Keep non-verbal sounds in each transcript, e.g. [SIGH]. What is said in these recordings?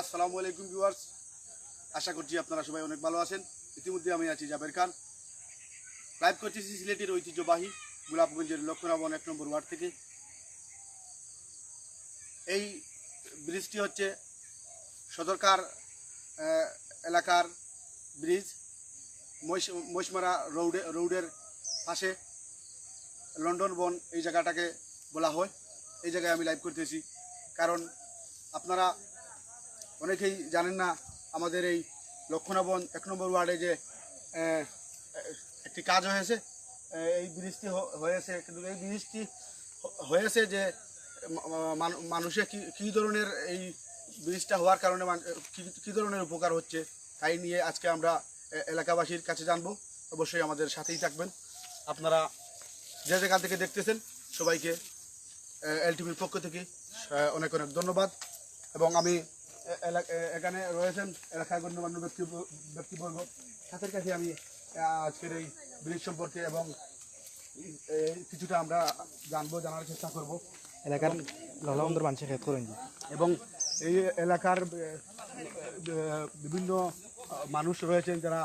আসসালামু আলাইকুম ভিউয়ার্স। আশা করছি আপনারা সবাই অনেক ভালো আছেন। ইতিমধ্যে আমি আছি জাবের খান। লাইভ করতেছি সিলেটের ঐতিহ্যবাহী গোলাপগঞ্জের লক্ষ্মণাবন এক নম্বর ওয়ার্ড থেকে। এই ব্রিজটি হচ্ছে সদরকার এলাকার ব্রিজ। মহিষ, মহিষমারা রোডে, রোডের পাশে লন্ডন বন, এই জায়গাটাকে বলা হয়। এই জায়গায় আমি লাইভ করতেছি। কারণ আপনারা অনেকেই জানেন না আমাদের এই লক্ষণাবন এক নম্বর ওয়ার্ডে যে একটি কাজ হয়েছে। এই ব্রিজটি হয়েছে, কিন্তু এই ব্রিজটি হয়েছে যে, মা- মা- মানুষে কি ধরনের এই ব্রিজটা হওয়ার কারণে কি- ধরনের উপকার হচ্ছে তাই নিয়ে আজকে আমরা এলাকাবাসীর কাছে জানব। অবশ্যই আমাদের সাথেই থাকবেন। আপনারা যে জায়গা থেকে দেখতেছেন, সবাইকে এলটিভির পক্ষ থেকে অনেক অনেক ধন্যবাদ। এবং আমি এখানে রয়েছেন এলাকার গণ্যমান্য ব্যক্তি ব্যক্তিবর্গ। তাদের কাছে আমি আজকের এই ব্রিজ সম্পর্কে এবং কিছুটা আমরা জানব জানার চেষ্টা করব। এলাকার ললাবন্দর মানুষের খেত করেন এবং এই এলাকার বিভিন্ন মানুষ রয়েছেন যারা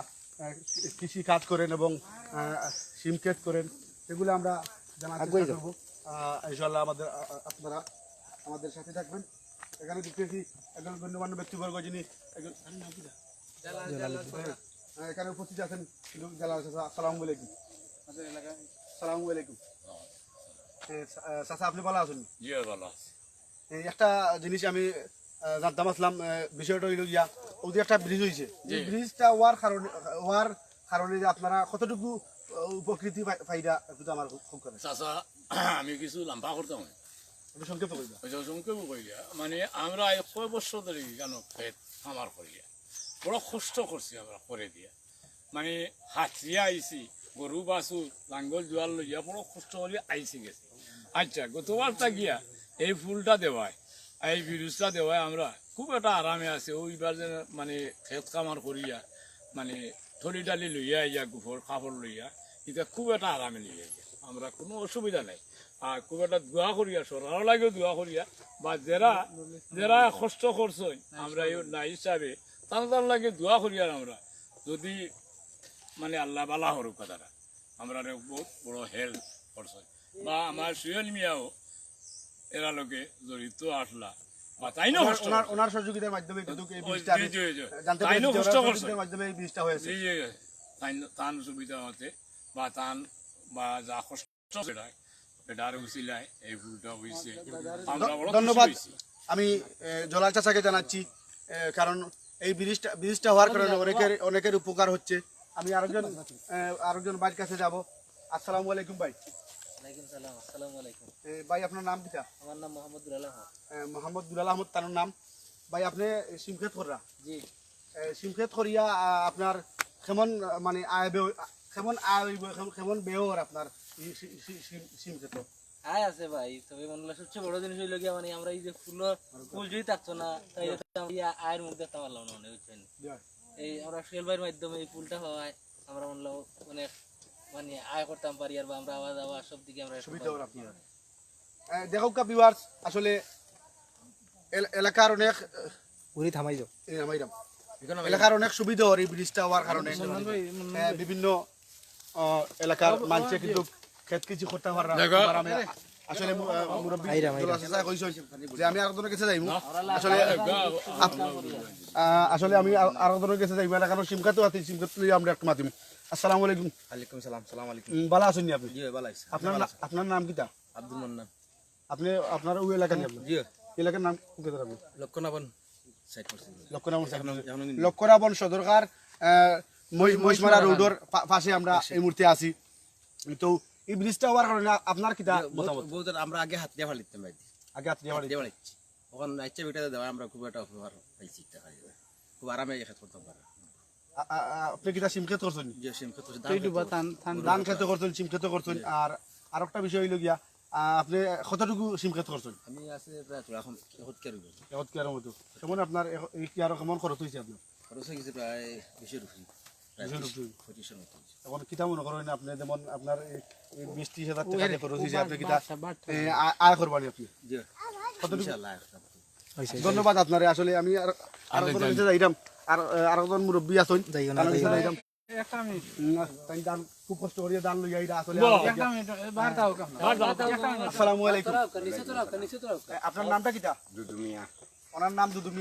কৃষি কাজ করেন এবং আহ, সিম ক্ষেত করেন। এগুলো আমরা জানার চেষ্টা করব। ইনশাল্লাহ আমাদের আপনারা আমাদের সাথে থাকবেন। এখানে দেখতেছি একজন গণ্যমান্য ব্যক্তিবর্গ যিনি একজন? হ্যাঁ, এখানে উপস্থিত আছেন জালাল আসসালামু আলাইকুম। আসসালামু আলাইকুম। চাচা আপনি ভালো আছেন? একটা জিনিস আমি জানতাম আসলাম বিষয়টা হইল গিয়া ওদের একটা ব্রিজ হয়েছে ব্রিজটা হওয়ার কারণে হওয়ার কারণে যে আপনারা কতটুকু উপকৃতি ফাইদা একটু আমার খুব করে চাচা [CLEARS THROAT] আমি কিছু লাম্বা করতাম। সংক্ষেপ করিয়া মানে আমরা কয় বছর ধরে কেন খেত আমার করিয়া, বড় কষ্ট করছি আমরা করে দিয়া। মানে হাতিয়া আইছি, গরু বাছু লাঙ্গল জোয়াল লইয়া বড় কষ্ট করে আইসি গেছি। আচ্ছা গতবারটা গিয়া এই ফুলটা দেওয়ায়, এই বিরুজটা দেওয়ায় আমরা খুব একটা আরামে আছে। ওইবার যে মানে খেত কামার করিয়া মানে থলি ডালি লইয়া ইয়া গুফর কাপড় লইয়া, এটা খুব একটা আরামে লইয়া আমরা কোনো অসুবিধা নাই। আর খুব একটা দোয়া করিয়া সরকারও লাগেও দোয়া করিয়া। বা যারা যারা কষ্ট করছেন আমরা এই না হিসাবে তার তার লাগে দোয়া করিয়া আমরা। যদি মানে আল্লাহ বালা হরুক কথাটা আমরা বহুত বড় হেল্প করছে বা আমার সুয়েল মিয়াও এরা লোকে জড়িত আসলা। বা তাইনও কষ্ট ওনার সহযোগিতার মাধ্যমে কিন্তু এই তাইনও করছে। মাধ্যমে এই হয়েছে। তান সুবিধা হতে বা তান বা যা কষ্ট সেটা এটার উচিলায় এই ভুলটা হয়েছে। আমরা বড় খুশি ধন্যবাদ। আমি জলাল চাচাকে জানাচ্ছি কারণ এই ব্রিজটা ব্রিজটা হওয়ার কারণে অনেকের অনেকের উপকার হচ্ছে। আমি আরেকজন আরেকজন ভাইয়ের কাছে যাব। আসসালামু আলাইকুম ভাই। ওয়ালাইকুম সালাম আসসালামু আলাইকুম। এ, ভাই আপনার নাম কিটা? আমার নাম মোহাম্মদুল আলম মোহাম্মদ দুলাল আহমদ তার নাম। ভাই আপনি সিমখেত করা জি। সিমখেত করিয়া আহ, আপনার কেমন মানে আয় কেমন কেমন- ব্যয় আপনার এই সি- সি- সি- সিমখেত আয় আছে ভাই তবে মনে হয় সবচেয়ে বড় জিনিস হইল গিয়া মানে আমরা এই যে ফুল ফুল যদি থাকতো না তাই আয়ের মুখ দেখতে পারলাম না মনে বুঝছেন? এই আমরা ভাইয়ের মাধ্যমে এই ফুলটা হওয়ায় আমরা মনে অনেক মানে আয় করতাম পারি আর বা আমরা আওয়াজ আওয়াজ সব দিকে আমরা সুবিধা আপনার। দেখো কা ভিউয়ার্স আসলে এল- এলাকার অনেক উড়ি থামাই যাও। এই নামাইরাম। এলাকার অনেক সুবিধা হয় এই ব্রিজটা হওয়ার কারণে। বিভিন্ন এলাকার মানুষে কিন্তু খেত কিছু করতে পারে না। আমি আসলে মুরব্বী আইরাম, জোলা চাচা কইছেন যে আমি আরেকজনের কাছে যাইমু। আসলে আসলে আমি আরেকজনের কাছে যাইমু। এলাকার সিমকাতো আছে সিমকাত লই আমরা একটু মাতিম। আসসালামু আলাইকুম। ওয়ালাইকুম সালাম সালাম আলাইকুম। ভালো আছেন আপনি? জি ভালো আছি আপনার আপনার নাম কিটা আব্দুল মান্নান। আপনি আপনার ওই এলাকা নিয়ে জি। এলাকার নাম কি আপনি লক্ষণাবন লক্ষণাবন লক্ষণাবন সদরকার মহিষমারা রোডের পাশে আমরা এই মুহূর্তে আছি। তো এই ব্রিজটা হওয়ার কারণে আপনার কিটা বহুত আমরা আগে হাত দিয়ে ফালিতাম ভাই। আগে আপনি আমার দিয়ে ফালিচ্ছি ওখান আচ্ছা বেটা দেওয়া আমরা খুব একটা উপকার পাইছি খুব আরামে খেত করতে পারা আ- আ- আ- আপনি কিটা সিম ক্ষেত করছেন? যে সিম খেত করছি ধান ক্ষেত করছেন সিম ক্ষেত করছেন। আর আর একটা বিষয় হইল গিয়া আপনি কতটুকু সিম ক্ষেত করছেন? আমি আছে প্রায় এখন হত মতো। কেমন আপনার এই কি আর কেমন খরচ হয়েছে আপনার? খরচ হয়ে গেছে প্রায় বেশি রুপি। প্রায় বেশি রুপি। পঁচিশের মতো হয়েছে। এখন কিতা মনে করেন আপনি যেমন আপনার এই এই বিশ ত্রিশ হাজার টাকা খরচ হয়েছে আপনি কিতা আয় করবানি আপনি। জি। কতটুকু? ইনশাআল্লাহ হয়েছে ধন্যবাদ আপনারে আসলে আমি আর আর যাইরাম আর আর একজন মুরব্বী আছেন। যাইরাম খুব কষ্ট করিয়া দান লইয়া আসলে আসসালামু আলাইকুম। আপনার নামটা কিটা দুদুমিয়া। ওনার নাম দুদু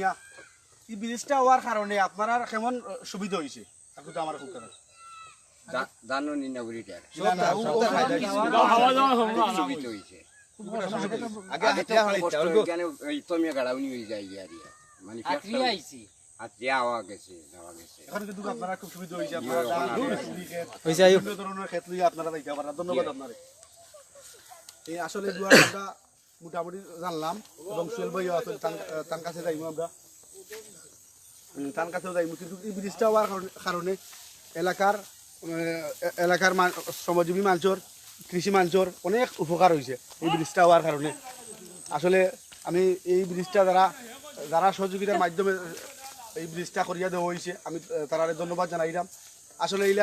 এই ব্রিজটা হওয়ার কারণে আপনারা কেমন সুবিধা হয়েছে তো আমার খুব কথা জানো নি হাওয়া যাওয়া না সুবিধা হয়েছে। আগে হাতিয়া হলাইতা অল্প এখানে ওই তমিয়া গাড়াউনি হয়ে যায় গিয়া মানে আখরি আইছি। আর যে আওয়া গেছে যাওয়া গেছে। এখন কিন্তু আপনারা খুব সুবিধা হয়েছে। আপনারা দান, মুড়ি ক্ষেত, হয়েছে আয়ুব বিভিন্ন ধরনের ক্ষেত লইয়া আপনারা যাইতে পারেন। ধন্যবাদ আপনার। এই আসলে মোটামুটি জানলাম। এবং সুয়েল ভাইও আছে তার- কাছে যাইবো আমরা। তার কাছেও যাইবো কিন্তু এই ব্রিজটা হওয়ার কারণে- এলাকার এলাকার শ্রমজীবী মানুষের কৃষি মানুষের অনেক উপকার হয়েছে এই ব্রিজটা হওয়ার কারণে। আসলে আমি এই ব্রিজটা যারা যারা সহযোগিতার মাধ্যমে এই ব্রিজটা করিয়া দেওয়া হয়েছে, আমি তারা ধন্যবাদ জানাইলাম। আসলে এই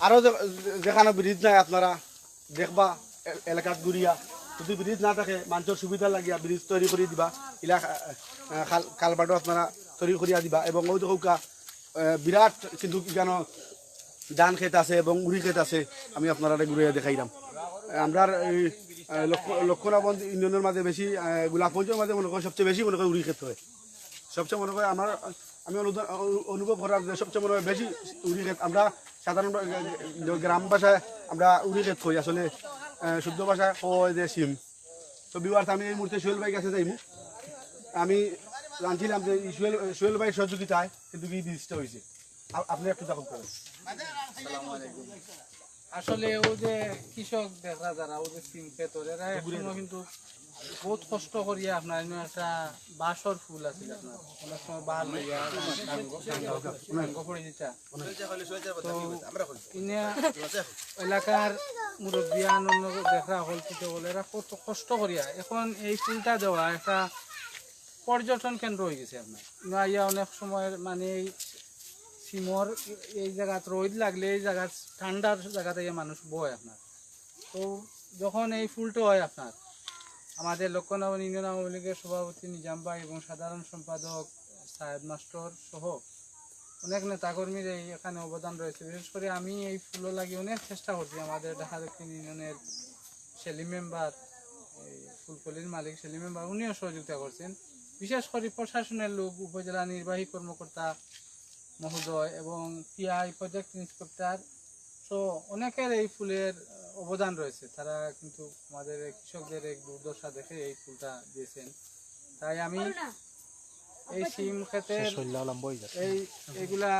আরও যেখানে ব্রিজ নাই আপনারা দেখবা এলাকাত ঘুরিয়া। যদি ব্রিজ না থাকে মানুষের সুবিধা লাগিয়া ব্রিজ তৈরি করে দিবা। ইলা খাল খালবাটো আপনারা তৈরি করিয়া দিবা এবং ওই দেখা বিরাট কিন্তু কেন ধান খেত আছে এবং মুড়ি খেত আছে আমি আপনারা ঘুরিয়া দেখাইলাম আমরা এই আহ, লক্ষ- লক্ষণাবন্ধ ইউনিয়নের মাঝে বেশি গোলাপগঞ্জের মাঝে মনে করি সবচেয়ে বেশি মনে করি উড়ি ক্ষেত হয়। সবচেয়ে মনে করি আমার আমি অনুভব করার সবচেয়ে মনে হয় বেশি উড়ি ক্ষেত আমরা সাধারণ গ্রাম ভাষায় আমরা উড়ি খেত কই আসলে শুদ্ধ ভাষায় কয় যে সিম তো বিবার আমি এই মুহূর্তে সোহেল ভাই কাছে যাইমু আমি জানছিলাম যে সোহেল সোহেল ভাই সহযোগিতায় কিন্তু কি ব্রিজটা হয়েছে। আপনি একটু করেন। আসলে ও যে কৃষক দেখা যারা ও যে খেতর এরা এখনও কিন্তু বহুত কষ্ট করিয়া আপনার একটা বাঁশর ফুল আছে আপনার। অনেক সময় বাল লইয়া পড়ে দিতা তো এলাকার মুরব্বিয়ান অন্য দেখা হল কিছু বলে এরা কত কষ্ট করিয়া এখন এই ফুলটা দেওয়া একটা পর্যটন কেন্দ্র হয়ে গেছে আপনার। ইয়া অনেক সময় মানে এই সিমর, এই জায়গাত রোদ লাগলে এই জায়গা ঠান্ডার জায়গাতে গিয়ে মানুষ বয় আপনার। তো যখন এই ফুলটা হয় আপনার, আমাদের লক্ষ্যনগর ইউনিয়ন আওয়ামী লীগের সভাপতি নিজাম ভাই এবং সাধারণ সম্পাদক সাহেব মাস্টার সহ অনেক নেতাকর্মীর এই এখানে অবদান রয়েছে। বিশেষ করে আমি এই ফুলও লাগিয়ে অনেক চেষ্টা করছি। আমাদের ঢাকা দক্ষিণ ইউনিয়নের সেলিম মেম্বার, এই ফুলকলির মালিক সেলিম মেম্বার, উনিও সহযোগিতা করছেন। বিশেষ করে প্রশাসনের লোক উপজেলা নির্বাহী কর্মকর্তা মহোদয় এবং পিআই প্রজেক্ট ইন্সপেক্টর তো অনেকের এই ফুলের অবদান রয়েছে। তারা কিন্তু আমাদের কৃষকদের এক দুর্দশা দেখে এই ফুলটা দিয়েছেন। তাই আমি এই সিম যাচ্ছে। এই এগুলা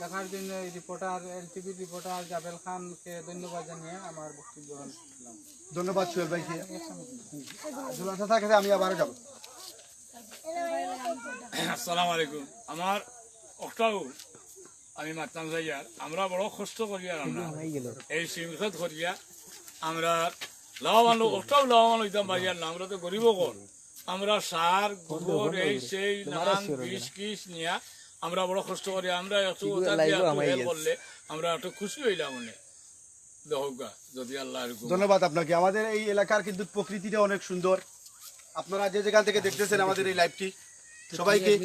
দেখার জন্য এই রিপোর্টার এলটিভি রিপোর্টার জাবেল খানকে ধন্যবাদ জানিয়ে আমার বক্তব্য ধন্যবাদ সোহেল ভাইকে। জুলান সাথে কাছে আমি আবারও যাব। আসসালামু আলাইকুম। আমার অক্টাও আমি মাতাম যাইয়ার। আমরা বড় কষ্ট করিয়া হয়ে গেল এই সিমখত করিয়া আমরা লাভবান লোক অক্টাও লাভবান হইতাম বাড়িয়ার না আমরা তো গরিব কর আমরা সার গোবর এই সেই নানান বিষ কিস নিয়া আমরা বড় কষ্ট করি আমরা একটু করলে আমরা একটু খুশি হইলাম মনে ধন্যবাদ আপনাকে। আমাদের এই এলাকার কিন্তু প্রকৃতিটা অনেক সুন্দর। আপনারা যে যেখান থেকে দেখতেছেন আমাদের এই লাইভটি সবাইকে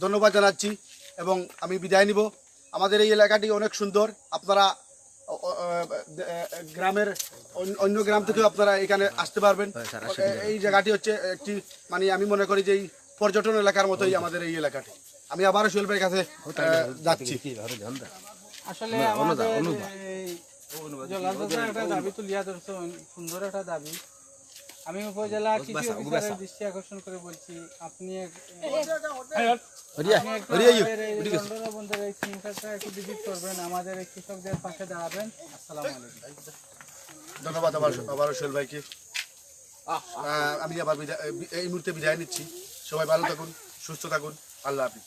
ধন্যবাদ জানাচ্ছি এবং আমি বিদায় নিব। আমাদের এই এলাকাটি অনেক সুন্দর। আপনারা গ্রামের অন্য- অন্য গ্রাম থেকেও আপনারা এখানে আসতে পারবেন। এই জায়গাটি হচ্ছে একটি মানে আমি মনে করি যে এই পর্যটন এলাকার মতোই আমাদের এই এলাকাটি। আমি আবারও সোহেল ভাইয়ের কাছে যাচ্ছি। আসলে আমাদের এই একটা দাবি তুলিয়া ধরছে সুন্দর একটা দাবি। আমি উপজেলা কৃষি অফিসারের দৃষ্টি আকর্ষণ করে বলছি আপনি বন্ধের এই একটু ভিজিট করবেন আমাদের এই কৃষকদের পাশে দাঁড়াবেন। আসসালামু আলাইকুম। ধন্যবাদ আবার আবারও সোহেল ভাইকে। আহ, আমি আবার এই মুহূর্তে বিদায় নিচ্ছি। সবাই ভালো থাকুন সুস্থ থাকুন। আল্লাহ হাফিজ।